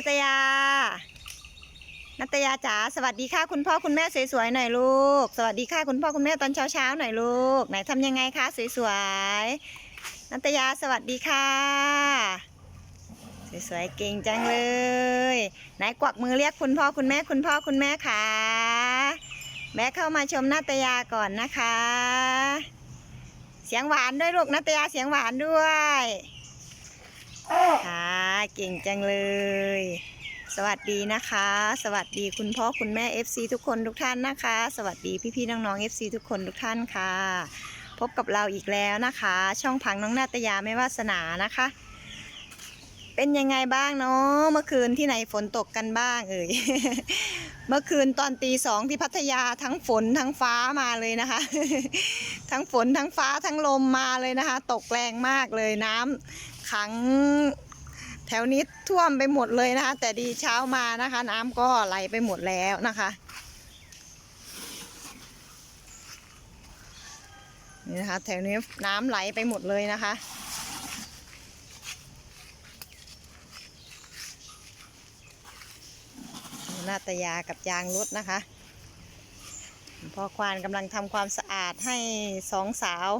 นัตยา นัตยาจ๋าสวัสดีค่ะคุณพ่อคุณแม่สวยๆหน่อยลูก สวัสดีค่ะคุณพ่อคุณแม่ตอนเช้าๆหน่อยลูก ไหนทำยังไงคะสวยๆนัตยาสวัสดีค่ะ สวยๆเก่งจังเลย ไหนกวักมือเรียกคุณพ่อคุณแม่คุณพ่อคุณแม่ค่ะแม่เข้ามาชมนาตยาก่อนนะคะ เสียงหวานด้วยลูกนาตยาเสียงหวานด้วย ค่ะเก่งจังเลย สวัสดีนะคะ สวัสดีคุณพ่อคุณแม่ FC ทุกคนทุกท่านนะคะ สวัสดีพี่ๆน้องๆ FC ทุกคนทุกท่านค่ะ พบกับเราอีกแล้วนะคะ ช่องพังน้องนาตยาไม่วาสนานะคะ เป็นยังไงบ้างเนาะเมื่อคืนที่ไหนฝนตกกันบ้างเอ่ย เมื่อคืนตอนตีสองที่พัทยาทั้งฝนทั้งฟ้ามาเลยนะคะ ทั้งฝนทั้งฟ้าทั้งลมมาเลยนะคะ ตกแรงมากเลยน้ำ ขังแถวนี้ท่วมไปหมดเลยนะคะ แต่ดีเช้ามานะคะ น้ำก็ไหลไปหมดแล้วนะคะนี่นะคะ แถวนี้น้ำไหลไปหมดเลยนะคะนาตยากับยางรถนะคะพ่อควานกำลังทำความสะอาดให้สองสาว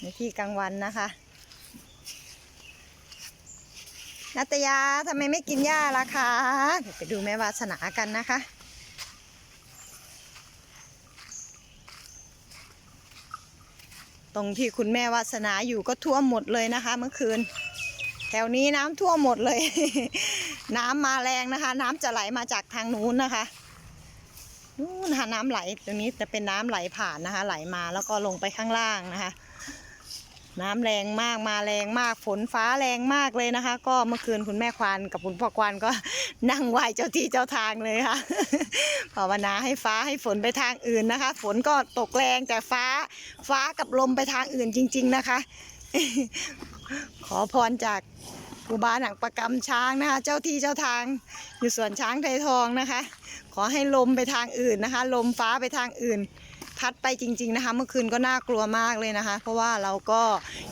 ในที่กลางวันนะคะ นาตยาทำไมไม่กินหญ้าล่ะคะเดี๋ยวไปดูแม่วาสนากันนะคะตรงที่คุณแม่วาสนาอยู่ก็ท่วมหมดเลยนะคะ เมื่อคืน แถวนี้น้ำท่วมหมดเลย น้ำมาแรงนะคะ น้ำจะไหลมาจากทางนู้นนะคะนู้นนะคะน้ำไหลตรงนี้จะเป็นน้ำไหลผ่านนะคะ ไหลมาแล้วก็ลงไปข้างล่างนะคะ น้ำแรงมากมาแรงมากฝนฟ้าแรงมากเลยนะคะ ก็เมื่อคืนคุณแม่ควานกับคุณพ่อควานก็นั่งไหวเจ้าที่เจ้าทางเลยค่ะภาวนาให้ฟ้าให้ฝนไปทางอื่นนะคะ ฝนก็ตกแรงแต่ฟ้าฟ้ากับลมไปทางอื่นจริง ๆนะคะ ขอพรจากครูบาหนังประกำช้างนะคะ เจ้าที่เจ้าทางอยู่สวนช้างไทยทองนะคะ ขอให้ลมไปทางอื่นนะคะ ลมฟ้าไปทางอื่น พัดไปจริง ๆนะคะ เมื่อคืนก็น่ากลัวมากเลยนะคะ เพราะว่าเราก็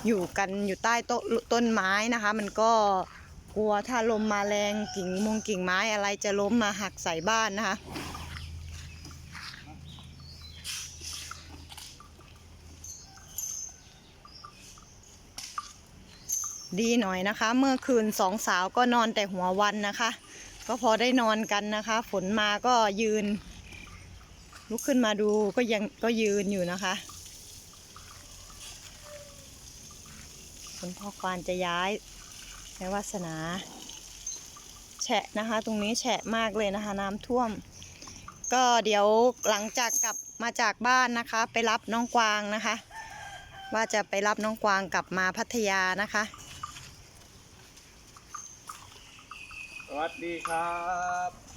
อยู่กันอยู่ใต้ต้นต้นไม้นะคะ มันก็กลัวถ้าลมมาแรงกิ่งมงกิ่งไม้อะไรจะล้มมาหักใส่บ้านนะคะดีหน่อยนะคะ เมื่อคืนสองสาวก็นอนแต่หัววันนะคะ ก็พอได้นอนกันนะคะ ฝนมาก็ยืน ลุกขึ้นมาดูก็ยังก็ยืนอยู่นะคะคุณพ่อควานจะย้ายในวาสนา แฉะนะคะ ตรงนี้แฉะมากเลยนะคะ น้ำท่วม ก็เดี๋ยวหลังจากกลับมาจากบ้านนะคะ ไปรับน้องกวางนะคะ ว่าจะไปรับน้องกวางกลับมาพัทยานะคะ สวัสดีครับ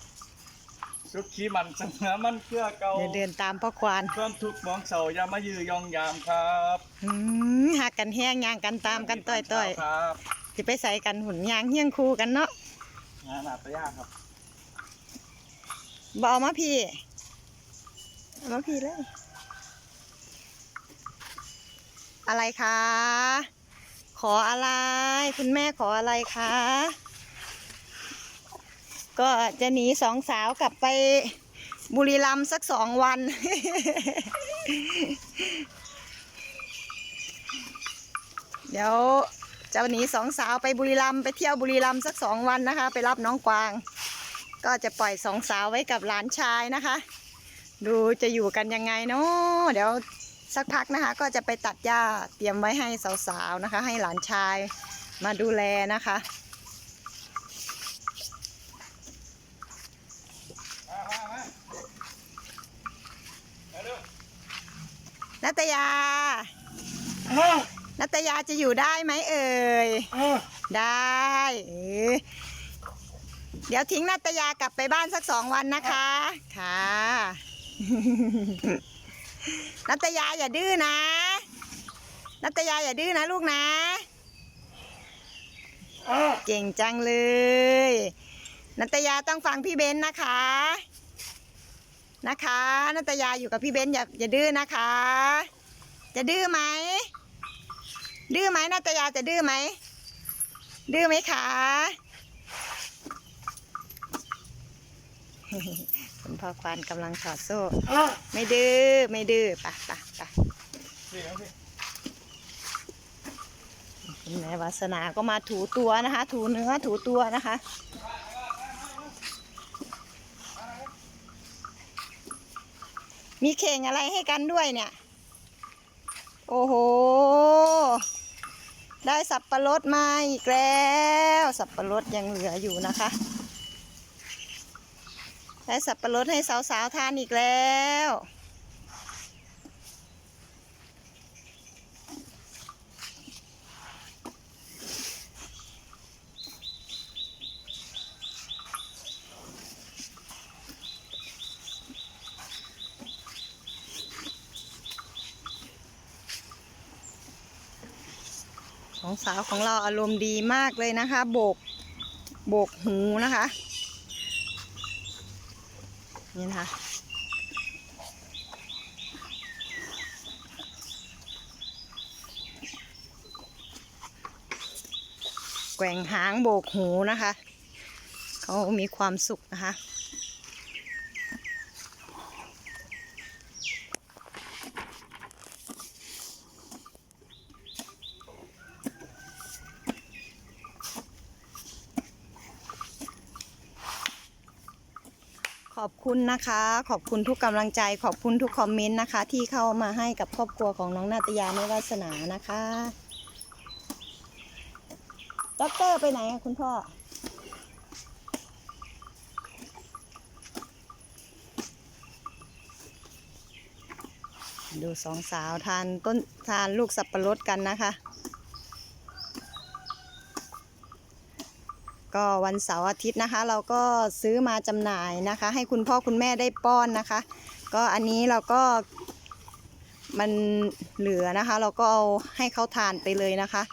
สุขขีมันเสมอมันเพื่อเก่าเดินเดินตามพ่อควานความทุกข์มองเสาอย่ามายือยองยามครับอืมหักกันแห้งยางกันตามกันต่อยต่อยครับจะไปใส่กันหุ่นยางเฮี้ยงคู่กันเนาะงานอาตยาครับบเอามาพี่เอามาพี่เลย อะไรคะขออะไร คุณแม่ขออะไรคะ ก็จะหนีสองสาวกลับไปบุรีรัมย์สักสองวัน เดี๋ยวจะหนีสองสาวไปบุรีรัมย์ไปเที่ยวบุรีรัมย์สักสองวันนะคะ ไปรับน้องกวาง ก็จะปล่อยสองสาวไว้กับหลานชายนะคะ ดูจะอยู่กันยังไงเนาะเดี๋ยวสักพักนะคะ ก็จะไปตัดหญ้าเตรียมไว้ให้สาวๆนะคะ ให้หลานชายมาดูแลนะคะ มามามามาดู นั ตยาอ้าวนัตยาจะอยู่ได้ไหมเอ่ยอ้าวได้เออเดี๋ยวทิ้งนัตยากลับไปบ้านสักสองวันนะคะ ค่ะ นัตยาอย่าดื้อนะ นัตยาอย่าดื้อนะลูกนะอ้าวเก่งจังเลย นัตยาต้องฟังพี่เบนซ์นะคะ นะคะนัตยาอยู่กับพี่เบนอย่าอย่าดื้อนะคะ จะดื้อไหมดื้อไหมนัตยาจะดื้อไหมดื้อไหมคะคุณพ่อควานกำลังถอดโซ่ ไม่ดื้อไม่ดื้อปะปะปะคุณแม่วาสนาก็มาถูตัวนะคะ ถูเนื้อถูตัวนะคะ มีเข่งอะไรให้กันด้วยเนี่ย โอ้โห ได้สับปะรดมาอีกแล้ว สับปะรดยังเหลืออยู่นะคะ ได้สับปะรดให้สาวๆทานอีกแล้ว องสาวของเราอารมณ์ดีมากเลยนะคะ โบก โบกหูนะคะ นี่นะคะ แกว่งหางโบกหูนะคะ เขามีความสุขนะคะ อบคุณนะคะ ขอบคุณทุกกำลังใจ ขอบคุณทุกคอมเมนต์นะคะ ที่เข้ามาให้กับครอบครัวของน้องนาตยาไม่วาสนานะคะด็อกเตอร์ไปไหนคุณพ่อดูสองสาวทานต้นทานลูกสับปะรดกันนะคะ ก็วันเสาร์อาทิตย์นะคะ เราก็ซื้อมาจำหน่ายนะคะ ให้คุณพ่อคุณแม่ได้ป้อนนะคะ ก็อันนี้เราก็มันเหลือนะคะ เราก็เอาให้เขาทานไปเลยนะคะ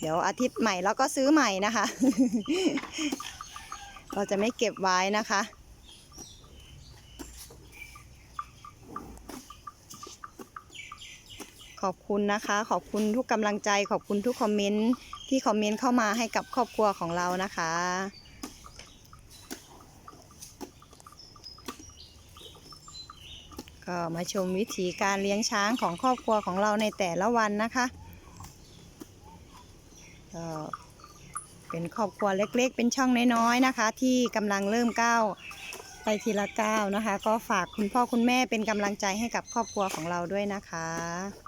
เดี๋ยวอาทิตย์ใหม่เราก็ซื้อใหม่นะคะ เราจะไม่เก็บไว้นะคะขอบคุณนะคะ ขอบคุณทุกกำลังใจ ขอบคุณทุกคอมเมนต์ ที่คอมเมนต์เข้ามาให้กับครอบครัวของเรานะคะ ก็มาชมวิธีการเลี้ยงช้างของครอบครัวของเราในแต่ละวันนะคะก็เป็นครอบครัวเล็กๆ เป็นช่องน้อยๆนะคะ ที่กำลังเริ่มก้าวไปทีละก้าวนะคะ ก็ฝากคุณพ่อคุณแม่เป็นกำลังใจให้กับครอบครัวของเราด้วยนะคะ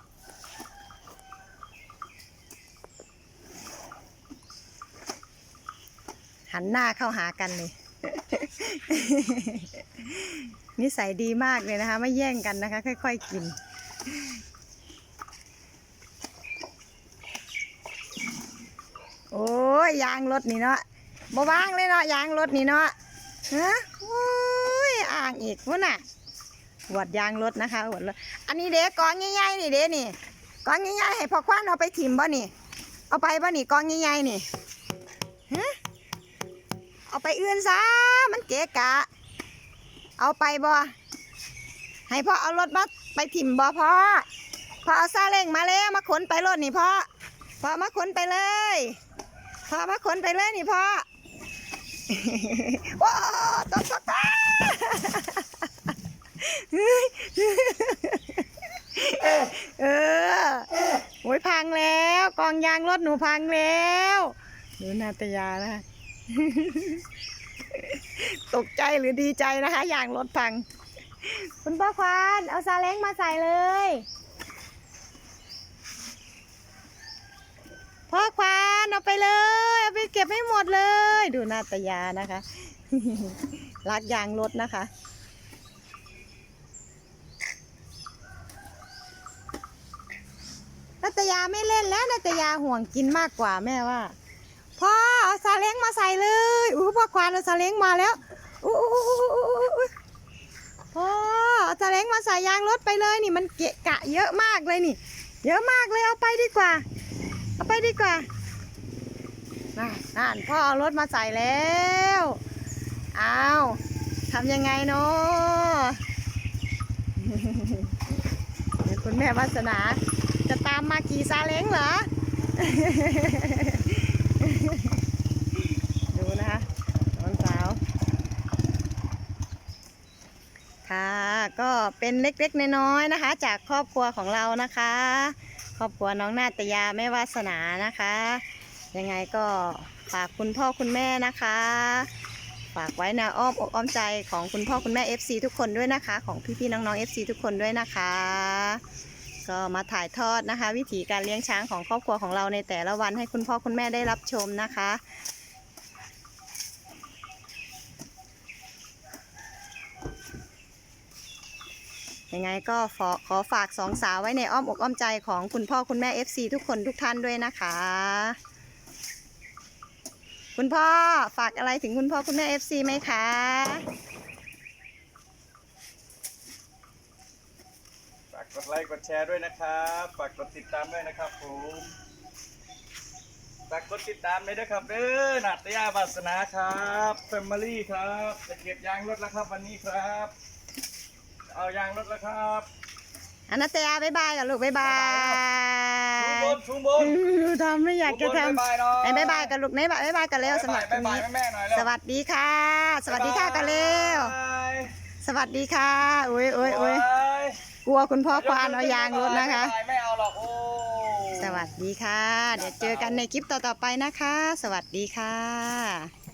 หันหน้าเข้าหากันเลยนิสัยดีมากเลยนะคะ ไม่แย่งกันนะคะ ค่อย ๆ กิน โอ้ยยางรถนี่เนาะบ่วางเลยเนาะยางรถนี่เนาะฮะโอ้ยอ่างอีกวะน่ะหวดยางรถนะคะหวดรถอันนี้เด็กกองใหญ่ๆนี่เด็นี่กองใหญ่ๆให้พอควันเอาไปถิ่มบ่นี่ เอาไปบ่นี่กองใหญ่ๆนี่ เอาไปเอื้อนซะมันเกะกะ เอาไปบ่ให้พ่อเอารถมาไปถิ่มบ่พ่อพ่อเอาซาเล้งมาแล้วมาขนไปรถนี่พ่อพ่อมาขนไปเลยพ่อมาขนไปเลยนี่พ่อว้าตกตกตกเออโอ้ยพังแล้ว กองยางรถหนูพังแล้ว ดูนาตยานะ ตกใจหรือดีใจนะคะ อย่างรถพัง คุณป้าควานเอาซาเล้งมาใส่เลย พ่อควานเอาไปเลยเอาไปเก็บให้หมดเลย ดูนาตยานะคะ รักยางรถนะคะนาตยาไม่เล่นแล้วนาตยาห่วงกินมากกว่าแม่ว่า ซาเล้งมาใส่เลยอู้พ่อควานเอาซาเล้งมาแล้วอู้อู้อู้อู้อู้อู้พ่อเอาซาเล้งมาใส่ยางรถไปเลยนี่มันเกะกะเยอะมากเลยนี่ เยอะมากเลยเอาไปดีกว่า เอาไปดีกว่าน่ะนั่นพ่อเอารถมาใส่แล้วอ้าวทำยังไงเนาะคุณแม่วาสนาจะตามมากี่ซาเล้งเหรอ ดูนะคะน้องสาว ก็เป็นเล็กๆน้อยๆนะคะ จากครอบครัวของเรานะคะ ครอบครัวน้องนาตยาแม่วาสนานะคะ ยังไงก็ฝากคุณพ่อคุณแม่นะคะ ฝากไว้ในอ้อมอกอ้อมใจของคุณพ่อคุณแม่ FC ทุกคนด้วยนะคะ ของพี่ๆน้องๆ FC ทุกคนด้วยนะคะ ก็มาถ่ายทอดนะคะ วิถีการเลี้ยงช้างของครอบครัวของเราในแต่ละวันให้คุณพ่อคุณแม่ได้รับชมนะคะ ยังไงก็ขอขอฝากสองสาวไว้ในอ้อมอกอ้อมใจของคุณพ่อคุณแม่ FC ทุกคนทุกท่านด้วยนะคะ คุณพ่อฝากอะไรถึงคุณพ่อคุณแม่ FC ไหมคะฝากกดไลค์กดแชร์ด้วยนะครับฝากกดติดตามด้วยนะครับผมฝากกดติดตามเลยนะครับเด้อนาตยาวาสนาครับแฟมิลี่ครับจะเก็บยางรถแล้วครับวันนี้ครับ เอายางรถแล้วครับอนาเตยาบ๊ายบายกับลูกบ๊ายบายชูบนชูบนดูทำไม่อยากจะทชูบนบ๊ายบายหน่อยำบ๊ายบายกับลูกบ๊ายบายบ๊ายบายกันเร็วสำหรับบ๊ายบายวันนี้แม่ๆหน่อยเร็วสวัสดีค่ะ สวัสดีค่ะกันเร็วบ๊ายบายสวัสดีค่ะอุ้ยอุ้ยอุ้ยกลัวคุณพ่อควานเอายางรถนะคะไม่เอาหรอกโอ้สวัสดีค่ะ เดี๋ยวเจอกันในคลิปต่อๆไปนะคะ สวัสดีค่ะ